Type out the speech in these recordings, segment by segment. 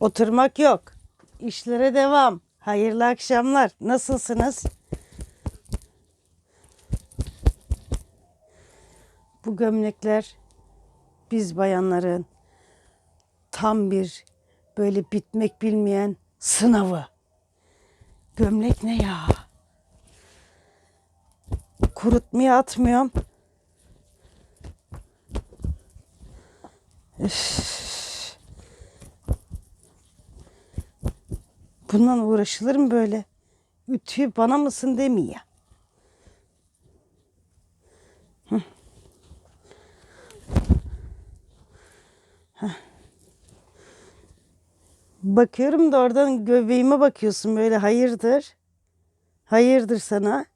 Oturmak yok. İşlere devam. Hayırlı akşamlar. Nasılsınız? Bu gömlekler biz bayanların tam bir böyle bitmek bilmeyen sınavı. Gömlek ne ya? Kurutmaya atmıyorum. Bundan uğraşılır mı böyle? Ütüyü bana mısın demiyor. Bakıyorum da oradan göbeğime bakıyorsun böyle hayırdır? Hayırdır sana?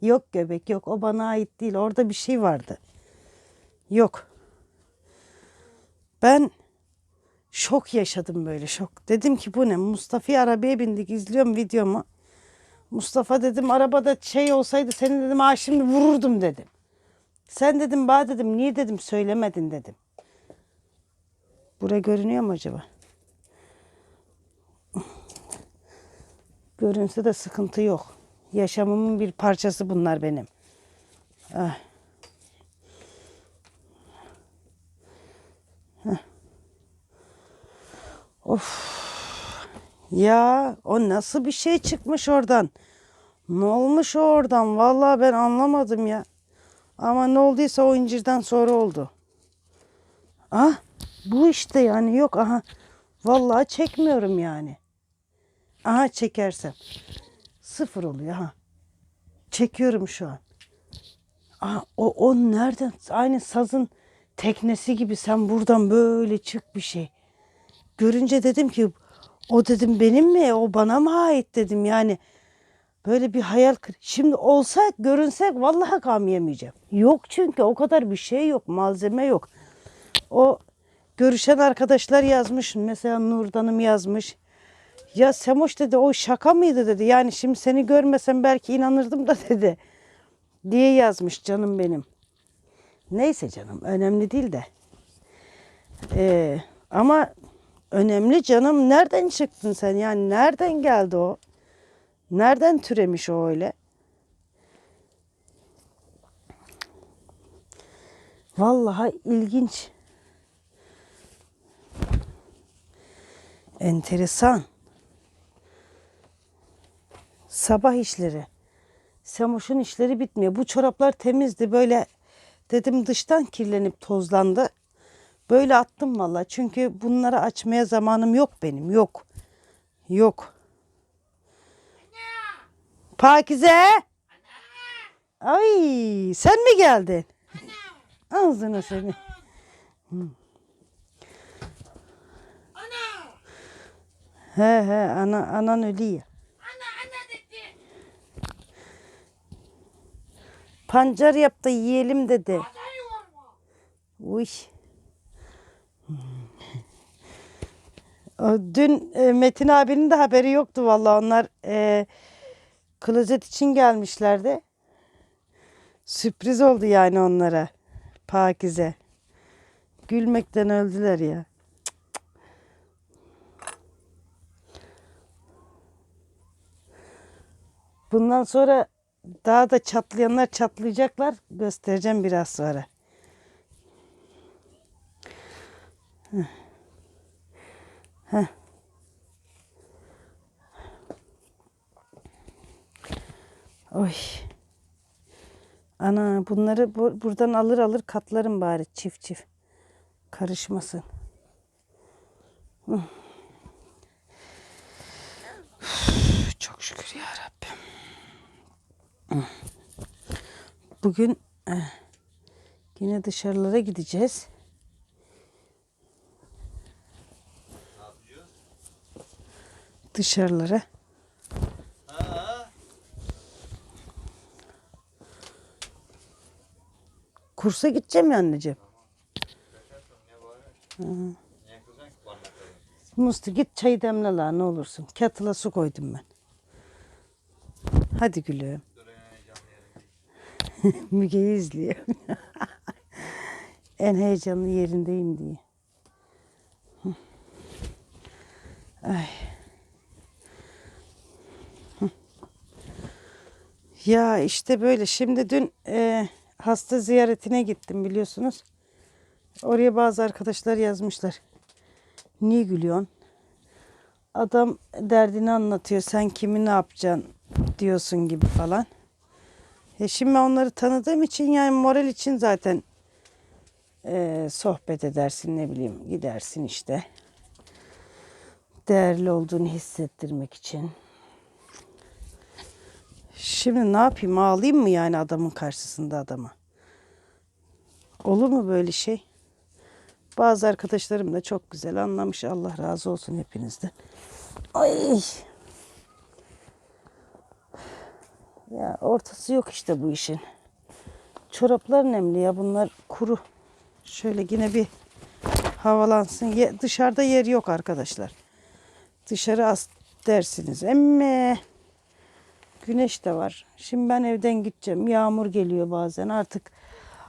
Yok göbek yok o bana ait değil orada bir şey vardı. Yok. Ben şok yaşadım böyle şok. Dedim ki bu ne? Mustafa'yı arabaya bindik izliyorum videomu. Mustafa dedim arabada şey olsaydı seni dedim ha şimdi vururdum dedim. Sen dedim ba dedim niye dedim söylemedin dedim. Bura görünüyor mu acaba? Görünse de sıkıntı yok. Yaşamımın bir parçası bunlar benim. Ah. Ya o nasıl bir şey çıkmış oradan? Ne olmuş oradan? Vallahi ben anlamadım ya. Ama ne olduysa o incirden sonra oldu. Ah bu işte yani yok aha. Vallahi çekmiyorum yani. Aha çekersem. Sıfır oluyor ha. Çekiyorum şu an. Aa, o, o nereden? Aynı sazın teknesi gibi sen buradan böyle çık bir şey. Görünce dedim ki o dedim benim mi? O bana mı ait dedim yani. Böyle bir hayal kır. Şimdi olsa görünsek vallahi gam yemeyeceğim. Yok çünkü o kadar bir şey yok. Malzeme yok. O görüşen arkadaşlar yazmış. Mesela Nurdan'ım yazmış. Ya Semoş dedi o şaka mıydı dedi. Yani şimdi seni görmesem belki inanırdım da dedi. Diye yazmış canım benim. Neyse canım önemli değil de. Ee, ama önemli canım nereden çıktın sen? Yani nereden geldi o? Nereden türemiş o öyle? Vallahi ilginç. Enteresan. Sabah işleri. Semoş'un işleri bitmiyor. Bu çoraplar temizdi. Böyle dedim dıştan kirlenip tozlandı. Böyle attım valla. Çünkü bunları açmaya zamanım yok benim. Yok. Yok. Pakize. Ay sen mi geldin? Ağzına seni. Ana! He he ana, anan ölüyor. Ana ana. Pancar yap da yiyelim dedi. Ana. Uy. Dün e, Metin abinin de haberi yoktu vallahi onlar e, klozet için gelmişlerdi. Sürpriz oldu yani onlara. Pakize. Gülmekten öldüler ya. Bundan sonra daha da çatlayanlar çatlayacaklar. Göstereceğim biraz sonra. Heh. Oy. Ana bunları bu- buradan alır alır katlarım bari çift çift. Karışmasın. Çok şükür ya Rabbim. Bugün eh, yine dışarılara gideceğiz. Dışarılara. Kursa gideceğim ya anneciğim. Musti git çayı demle la ne olursun. Kettle'a su koydum ben. Hadi gülüm. Müge'yi izliyor. en heyecanlı yerindeyim diye. Ay. Ya işte böyle. Şimdi dün e, hasta ziyaretine gittim biliyorsunuz. Oraya bazı arkadaşlar yazmışlar. Niye gülüyorsun? Adam derdini anlatıyor. Sen kimi ne yapacaksın diyorsun gibi falan. E şimdi ben onları tanıdığım için yani moral için zaten e, sohbet edersin ne bileyim gidersin işte. Değerli olduğunu hissettirmek için. Şimdi ne yapayım ağlayayım mı yani adamın karşısında adama? Olur mu böyle şey? Bazı arkadaşlarım da çok güzel anlamış. Allah razı olsun hepinizden. Ay. Ya ortası yok işte bu işin. Çoraplar nemli ya bunlar kuru. Şöyle yine bir havalansın. Ye- dışarıda yer yok arkadaşlar. Dışarı as dersiniz. Emme güneş de var. Şimdi ben evden gideceğim. Yağmur geliyor bazen. Artık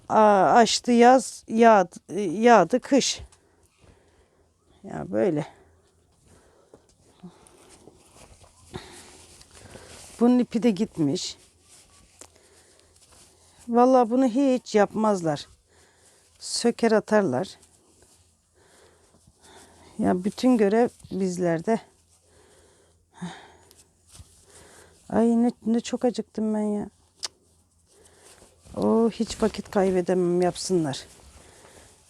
açtı yaz, yağdı, yağdı kış. Ya böyle. Bunun ipi de gitmiş. Vallahi bunu hiç yapmazlar. Söker atarlar. Ya bütün görev bizlerde. Ay ne, ne çok acıktım ben ya. O hiç vakit kaybedemem yapsınlar.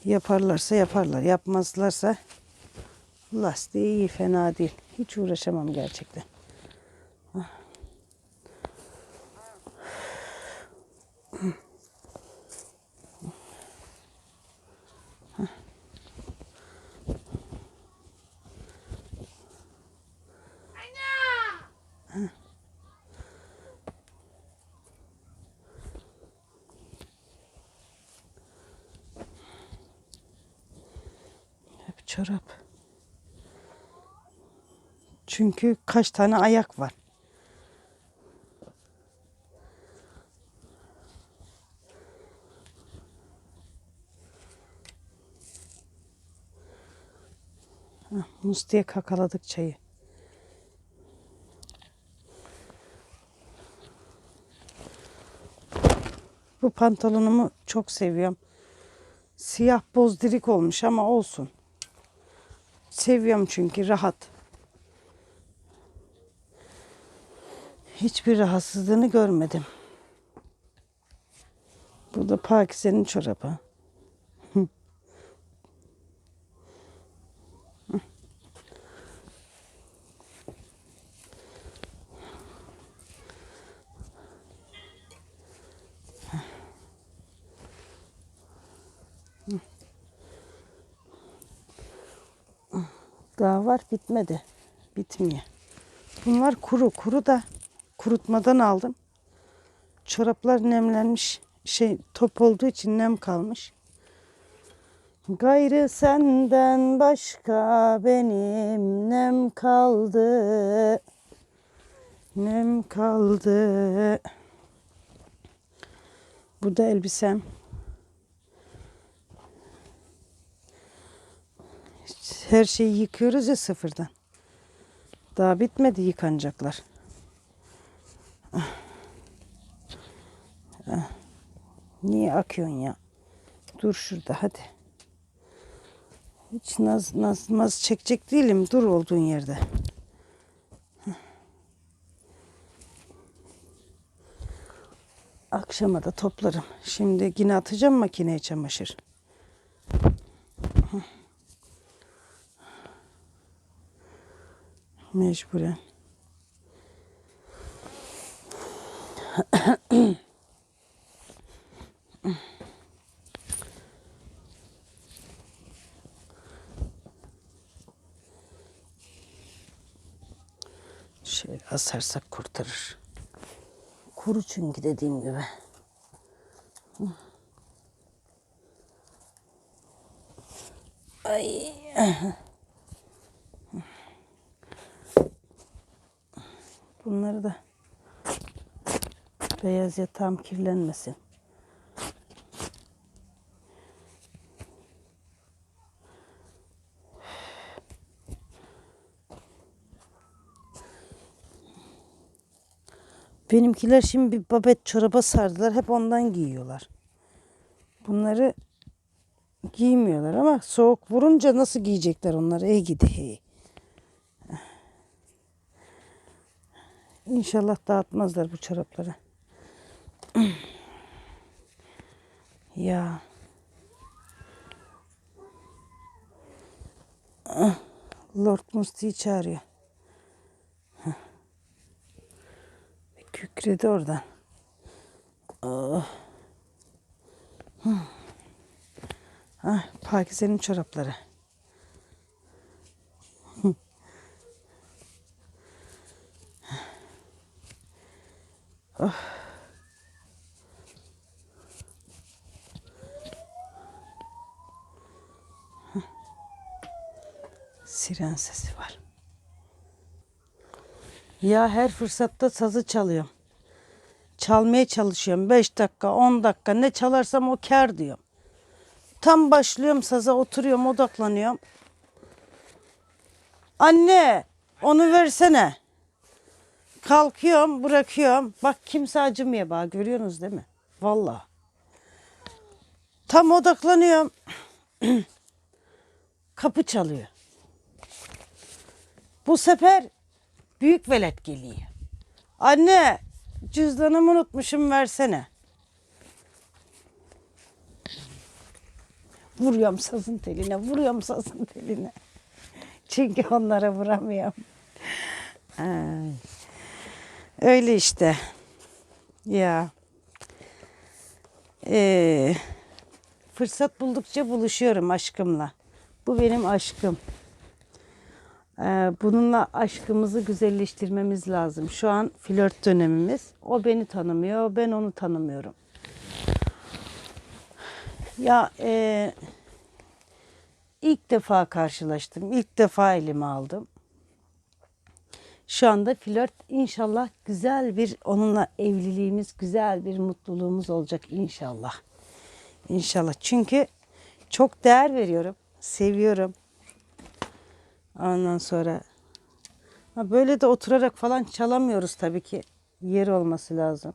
Yaparlarsa yaparlar. Yapmazlarsa lastiği iyi fena değil. Hiç uğraşamam gerçekten. Anne! Hep çorap. Çünkü kaç tane ayak var. Hah, Musti'ye kakaladık çayı. Bu pantolonumu çok seviyorum. Siyah bozdirik olmuş ama olsun. Seviyorum çünkü rahat. Hiçbir rahatsızlığını görmedim. Bu da Pakize'nin çorabı. Daha var bitmedi. Bitmiyor. Bunlar kuru. Kuru da kurutmadan aldım. Çoraplar nemlenmiş. Şey top olduğu için nem kalmış. Gayrı senden başka benim nem kaldı. Nem kaldı. Bu da elbisem. Her şeyi yıkıyoruz ya sıfırdan. Daha bitmedi yıkanacaklar. Ah. Ah. Niye akıyorsun ya? Dur şurada hadi. Hiç naz, naz, naz çekecek değilim. Dur olduğun yerde. Akşama da toplarım. Şimdi yine atacağım makineye çamaşır. Mecburen. Şöyle asarsak kurtarır. Kuru çünkü dediğim gibi. Ay. Bunları da beyaz yatağım kirlenmesin. Benimkiler şimdi bir babet çoraba sardılar. Hep ondan giyiyorlar. Bunları giymiyorlar ama soğuk vurunca nasıl giyecekler onları? Ey gidi hey. İnşallah dağıtmazlar bu çorapları. ya. Lord Musti'yi çağırıyor. Kükredi oradan. Hı. Ah, Pakize'nin çorapları. Siren sesi var. Ya her fırsatta sazı çalıyorum. Çalmaya çalışıyorum. 5 dakika, 10 dakika ne çalarsam o kar diyorum. Tam başlıyorum saza oturuyorum, odaklanıyorum. Anne, onu versene. Kalkıyorum, bırakıyorum. Bak kimse acımıyor bana. Görüyorsunuz değil mi? Vallahi. Tam odaklanıyorum. Kapı çalıyor. Bu sefer büyük velet geliyor. Anne cüzdanımı unutmuşum versene. Vuruyorum sazın teline, vuruyorum sazın teline. Çünkü onlara vuramıyorum. Ay. Öyle işte. Ya. Ee, fırsat buldukça buluşuyorum aşkımla. Bu benim aşkım. Ee, bununla aşkımızı güzelleştirmemiz lazım. Şu an flört dönemimiz. O beni tanımıyor, ben onu tanımıyorum. Ya e, ilk defa karşılaştım, ilk defa elime aldım. Şu anda flört inşallah güzel bir onunla evliliğimiz, güzel bir mutluluğumuz olacak inşallah. İnşallah. Çünkü çok değer veriyorum, seviyorum. Ondan sonra böyle de oturarak falan çalamıyoruz tabii ki. Yer olması lazım.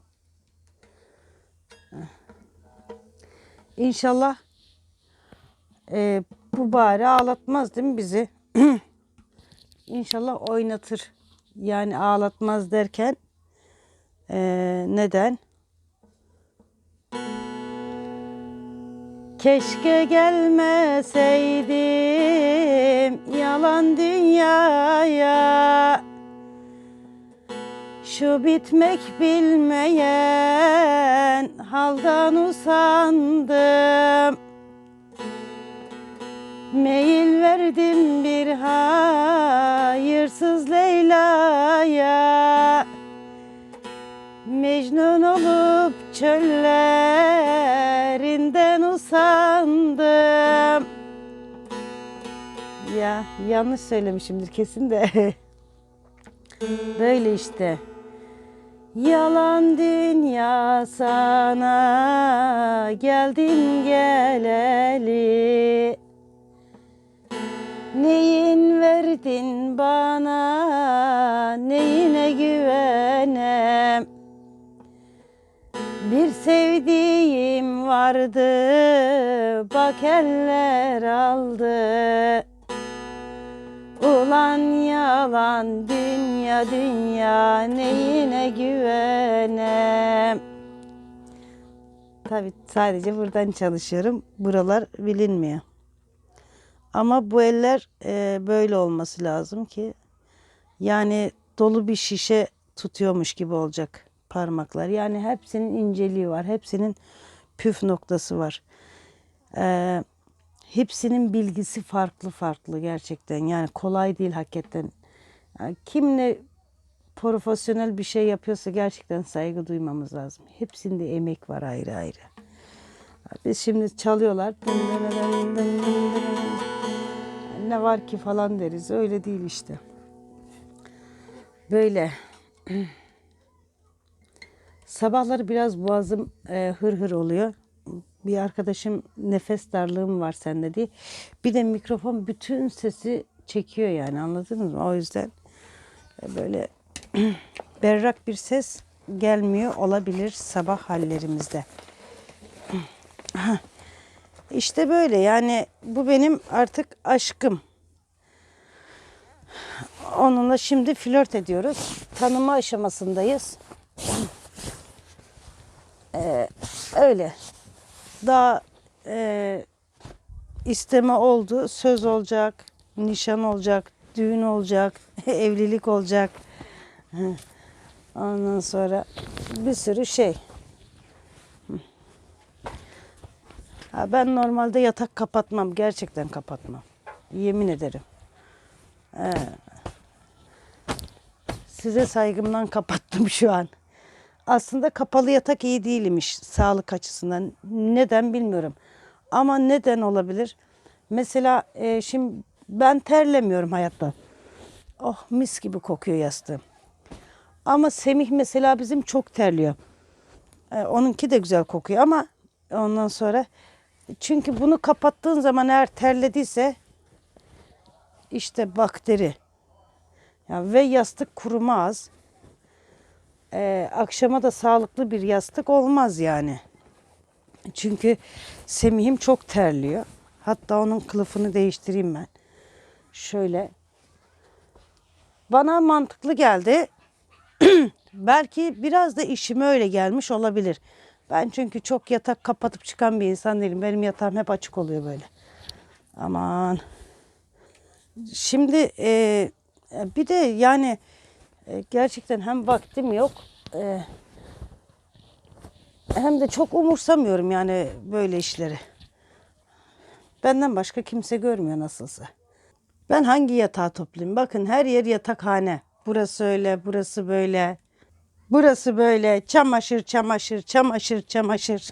İnşallah e, bu bari ağlatmaz değil mi bizi? İnşallah oynatır. Yani ağlatmaz derken e, neden? Keşke gelmeseydim yalan dünyaya Şu bitmek bilmeyen haldan usandım Meyil verdim bir hayırsız Leyla'ya Mecnun olup çöllerinden usandım. Ya yanlış söylemişimdir kesin de. Böyle işte. Yalan dünya sana geldim geleli. Neyin verdin bana, neyine güvenem. Bir sevdiğim vardı, bak eller aldı. Ulan yalan dünya dünya neyine güvenem. Tabi sadece buradan çalışıyorum. Buralar bilinmiyor. Ama bu eller e, böyle olması lazım ki yani dolu bir şişe tutuyormuş gibi olacak parmaklar. Yani hepsinin inceliği var. Hepsinin püf noktası var. Ee, hepsinin bilgisi farklı farklı gerçekten. Yani kolay değil hakikaten. Yani kim ne profesyonel bir şey yapıyorsa gerçekten saygı duymamız lazım. Hepsinde emek var ayrı ayrı. Biz şimdi çalıyorlar. Ne var ki falan deriz. Öyle değil işte. Böyle. Sabahları biraz boğazım e, hır hır oluyor. Bir arkadaşım nefes darlığım var sende diye. Bir de mikrofon bütün sesi çekiyor yani anladınız mı? O yüzden e, böyle berrak bir ses gelmiyor olabilir sabah hallerimizde. İşte böyle yani bu benim artık aşkım. Onunla şimdi flört ediyoruz. Tanıma aşamasındayız. Ee, öyle. Daha e, isteme oldu, söz olacak, nişan olacak, düğün olacak, evlilik olacak. Ondan sonra bir sürü şey. Ben normalde yatak kapatmam. Gerçekten kapatmam. Yemin ederim. Ee, size saygımdan kapattım şu an. Aslında kapalı yatak iyi değilmiş sağlık açısından. Neden bilmiyorum. Ama neden olabilir? Mesela e, şimdi ben terlemiyorum hayatta. Oh mis gibi kokuyor yastığım. Ama Semih mesela bizim çok terliyor. E, onunki de güzel kokuyor ama ondan sonra çünkü bunu kapattığın zaman eğer terlediyse işte bakteri. Ya ve yastık kurumaz. E, akşama da sağlıklı bir yastık olmaz yani. Çünkü Semih'im çok terliyor. Hatta onun kılıfını değiştireyim ben. Şöyle. Bana mantıklı geldi. Belki biraz da işime öyle gelmiş olabilir. Ben çünkü çok yatak kapatıp çıkan bir insan değilim. Benim yatağım hep açık oluyor böyle. Aman. Şimdi e, bir de yani e, gerçekten hem vaktim yok e, hem de çok umursamıyorum yani böyle işleri. Benden başka kimse görmüyor nasılsa. Ben hangi yatağı toplayayım? Bakın her yer yatakhane. Burası öyle, burası böyle. Burası böyle. Çamaşır, çamaşır, çamaşır, çamaşır.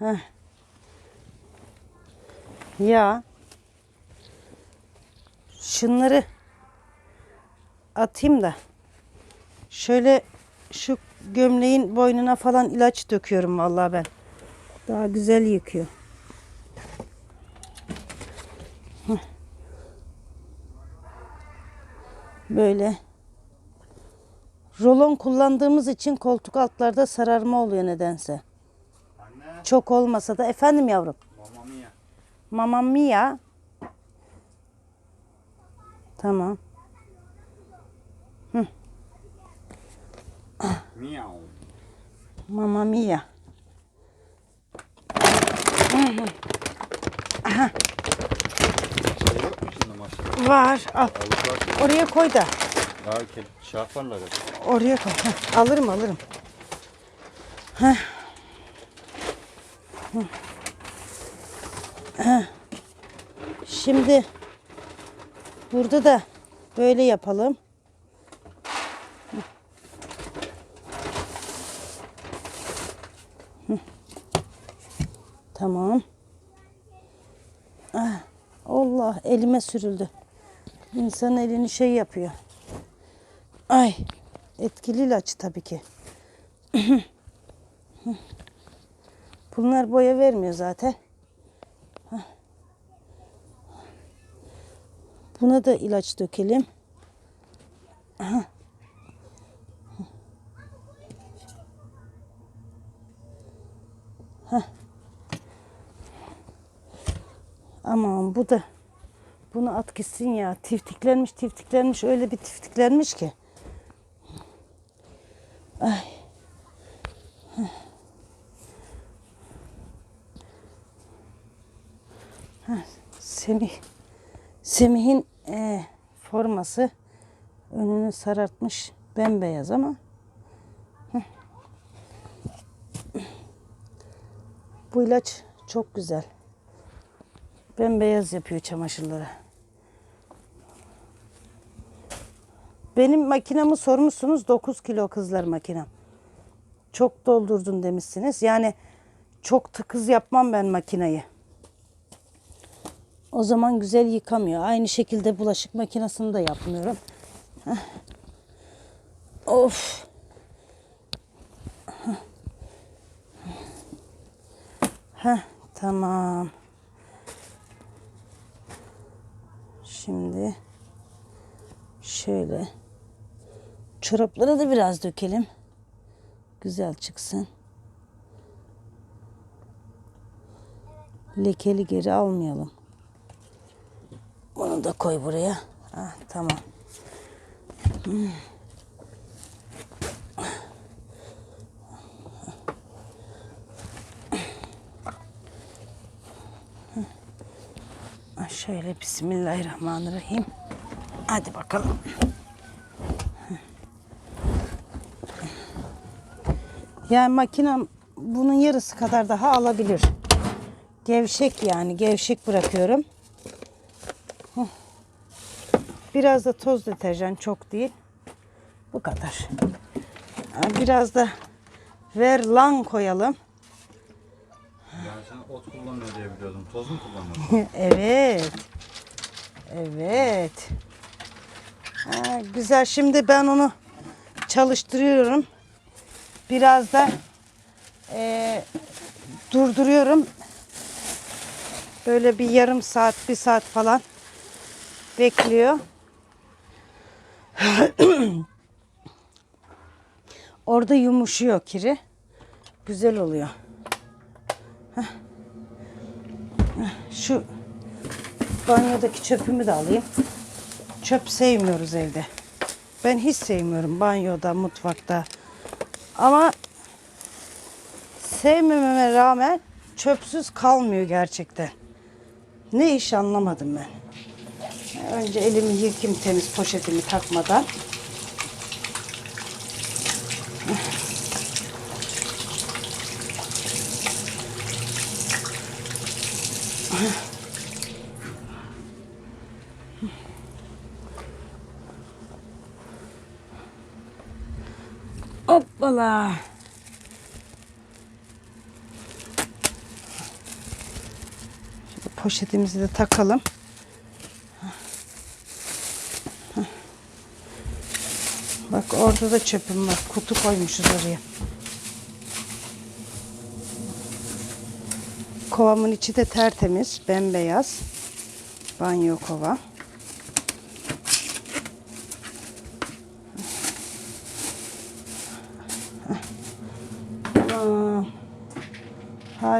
Ya. Şunları atayım da. Şöyle şu gömleğin boynuna falan ilaç döküyorum vallahi ben. Daha güzel yıkıyor. Böyle. Rolon kullandığımız için koltuk altlarda sararma oluyor nedense. Anne, Çok olmasa da efendim yavrum. mamma mia. Mamma mia. Tamam. Miau. Mamma mia. Şey yok mu şimdi maşallah? Var. Al. Oraya koy da. daha ke- şey ya. Oraya koy. Heh, alırım alırım. Heh. Heh. Şimdi burada da böyle yapalım. Tamam. Ah, Allah elime sürüldü. İnsan elini şey yapıyor. Ay etkili ilaç tabii ki. Bunlar boya vermiyor zaten. Buna da ilaç dökelim. Aman bu da bunu at gitsin ya. Tiftiklenmiş tiftiklenmiş öyle bir tiftiklenmiş ki. Ay. Heh, Semih. Semih'in e, forması önünü sarartmış bembeyaz ama bu ilaç çok güzel. Bembeyaz yapıyor çamaşırları. Benim makinamı sormuşsunuz 9 kilo kızlar makinem. Çok doldurdun demişsiniz. Yani çok tıkız yapmam ben makinayı. O zaman güzel yıkamıyor. Aynı şekilde bulaşık makinesini de yapmıyorum. Of. Heh. Heh, tamam. Şimdi şöyle çoraplara da biraz dökelim. Güzel çıksın. Lekeli geri almayalım. Bunu da koy buraya. Ha, tamam. Ha, Şöyle Bismillahirrahmanirrahim. Hadi bakalım. Yani makinem bunun yarısı kadar daha alabilir. Gevşek yani gevşek bırakıyorum. Biraz da toz deterjan çok değil. Bu kadar. Biraz da verlan koyalım. Yani sen ot kullanmıyor diye biliyordum. Toz mu kullanıyorsun? evet. Evet. Ha, güzel. Şimdi ben onu çalıştırıyorum. Biraz da eee, durduruyorum. Böyle bir yarım saat, bir saat falan bekliyor. Orada yumuşuyor kiri. Güzel oluyor. Şu banyodaki çöpümü de alayım. Çöp sevmiyoruz evde. Ben hiç sevmiyorum banyoda, mutfakta. Ama sevmememe rağmen çöpsüz kalmıyor gerçekten. Ne iş anlamadım ben. Önce elimi yıkayım temiz poşetimi takmadan. Hoppala. Şimdi poşetimizi de takalım. Bak orada da çöpüm var. Kutu koymuşuz oraya. Kovamın içi de tertemiz, bembeyaz. Banyo kova.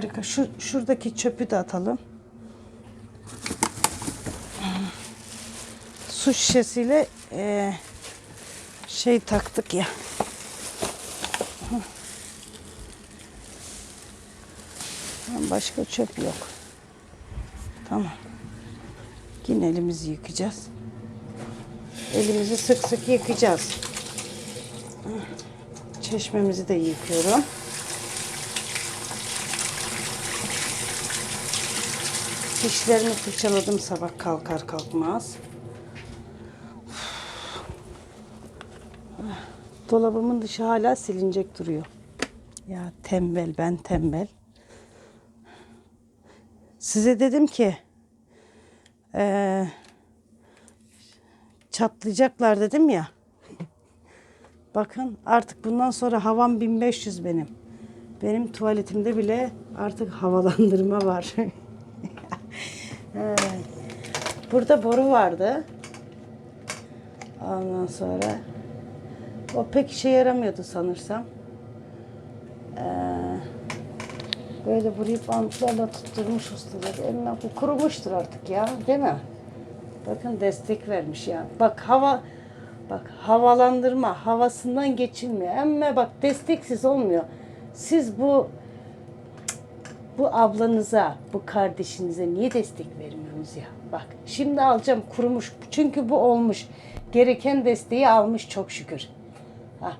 Harika. Şu şuradaki çöpü de atalım. Su şişesiyle eee, şey taktık ya. Başka çöp yok. Tamam. Yine elimizi yıkayacağız. Elimizi sık sık yıkayacağız. Çeşmemizi de yıkıyorum. Dişlerimi fırçaladım sabah kalkar kalkmaz. Dolabımın dışı hala silinecek duruyor. Ya tembel ben tembel. Size dedim ki eee, çatlayacaklar dedim ya. Bakın artık bundan sonra havam 1500 benim. Benim tuvaletimde bile artık havalandırma var. Burada boru vardı. Ondan sonra o pek işe yaramıyordu sanırsam. Ee, böyle burayı bantlarla tutturmuş ustalar. Eline bu kurumuştur artık ya değil mi? Bakın destek vermiş ya. Bak hava bak havalandırma havasından geçilmiyor. Ama bak desteksiz olmuyor. Siz bu bu ablanıza, bu kardeşinize niye destek vermiyorsunuz ya? Bak şimdi alacağım kurumuş. Çünkü bu olmuş. Gereken desteği almış çok şükür. Ha.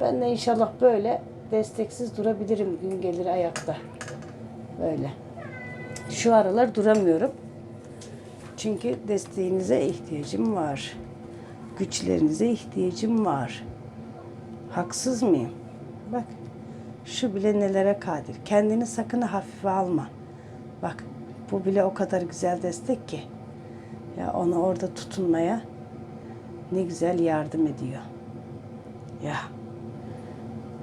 Ben de inşallah böyle desteksiz durabilirim gün gelir ayakta. Böyle. Şu aralar duramıyorum. Çünkü desteğinize ihtiyacım var. Güçlerinize ihtiyacım var. Haksız mıyım? Bak şu bile nelere kadir. Kendini sakın hafife alma. Bak bu bile o kadar güzel destek ki. Ya onu orada tutunmaya ne güzel yardım ediyor. Ya.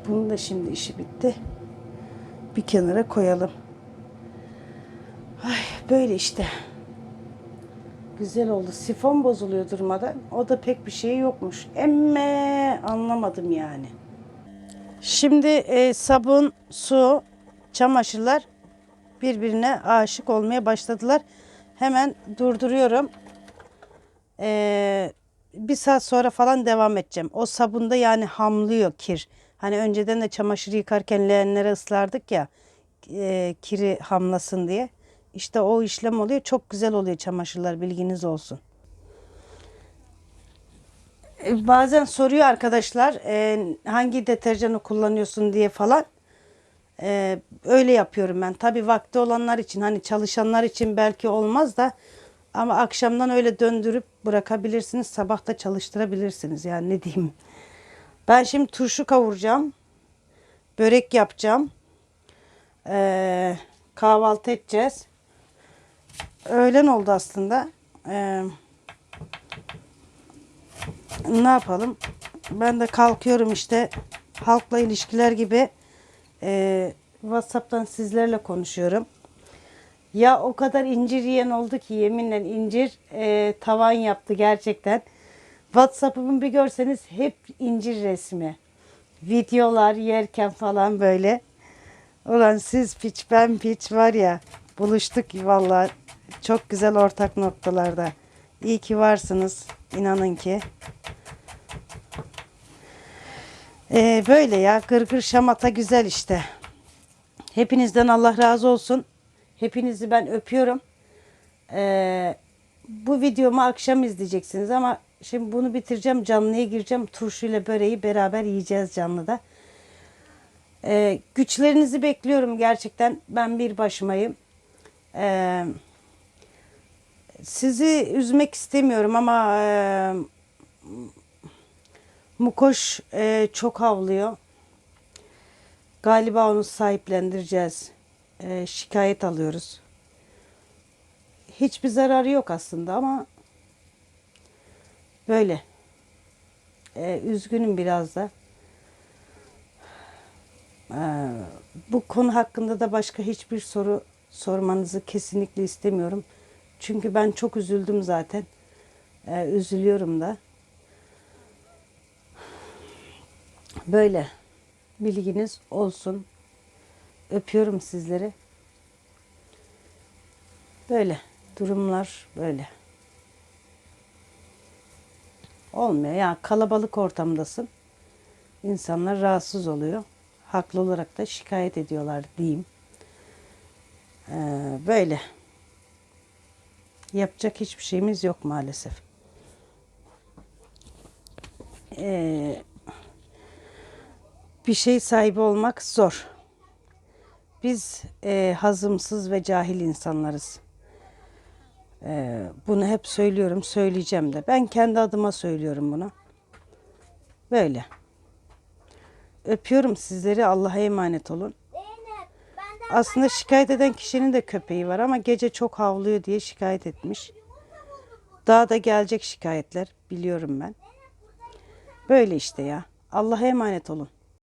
Bunun da şimdi işi bitti. Bir kenara koyalım. Ay böyle işte. Güzel oldu. Sifon bozuluyor durmadan. O da pek bir şey yokmuş. Emme anlamadım yani. Şimdi e, sabun, su, çamaşırlar birbirine aşık olmaya başladılar. Hemen durduruyorum. Ee, bir saat sonra falan devam edeceğim. O sabunda yani hamlıyor kir. Hani önceden de çamaşır yıkarken leğenlere ıslardık ya e, kiri hamlasın diye. İşte o işlem oluyor. Çok güzel oluyor çamaşırlar bilginiz olsun. E, Bazen soruyor arkadaşlar e, hangi deterjanı kullanıyorsun diye falan. E, öyle yapıyorum ben. Tabi vakti olanlar için hani çalışanlar için belki olmaz da ama akşamdan öyle döndürüp bırakabilirsiniz. Sabah da çalıştırabilirsiniz yani ne diyeyim. Ben şimdi turşu kavuracağım. Börek yapacağım. E, kahvaltı edeceğiz. Öğlen oldu aslında. Eee ne yapalım? Ben de kalkıyorum işte halkla ilişkiler gibi e, WhatsApp'tan sizlerle konuşuyorum. Ya o kadar incir yiyen oldu ki yeminle incir e, tavan yaptı gerçekten. WhatsApp'ımı bir görseniz hep incir resmi. Videolar yerken falan böyle. Ulan siz piç ben piç var ya buluştuk vallahi çok güzel ortak noktalarda. İyi ki varsınız inanın ki. Ee, böyle ya gırgır şamata güzel işte. Hepinizden Allah razı olsun. Hepinizi ben öpüyorum. Ee, bu videomu akşam izleyeceksiniz ama şimdi bunu bitireceğim canlıya gireceğim. Turşuyla böreği beraber yiyeceğiz canlıda. Ee, güçlerinizi bekliyorum gerçekten. Ben bir başımayım. Ee, sizi üzmek istemiyorum ama e, Mukoş e, çok havlıyor. Galiba onu sahiplendireceğiz. E, şikayet alıyoruz. Hiçbir zararı yok aslında ama böyle. E, üzgünüm biraz da. E, bu konu hakkında da başka hiçbir soru sormanızı kesinlikle istemiyorum. Çünkü ben çok üzüldüm zaten. E, üzülüyorum da. Böyle bilginiz olsun. Öpüyorum sizleri. Böyle durumlar böyle. Olmuyor ya kalabalık ortamdasın. İnsanlar rahatsız oluyor. Haklı olarak da şikayet ediyorlar diyeyim. Ee, böyle. Yapacak hiçbir şeyimiz yok maalesef. Ee, bir şey sahibi olmak zor. Biz e, hazımsız ve cahil insanlarız. E, bunu hep söylüyorum, söyleyeceğim de. Ben kendi adıma söylüyorum bunu. Böyle. Öpüyorum sizleri. Allah'a emanet olun. Aslında şikayet eden kişinin de köpeği var ama gece çok havlıyor diye şikayet etmiş. Daha da gelecek şikayetler biliyorum ben. Böyle işte ya. Allah'a emanet olun.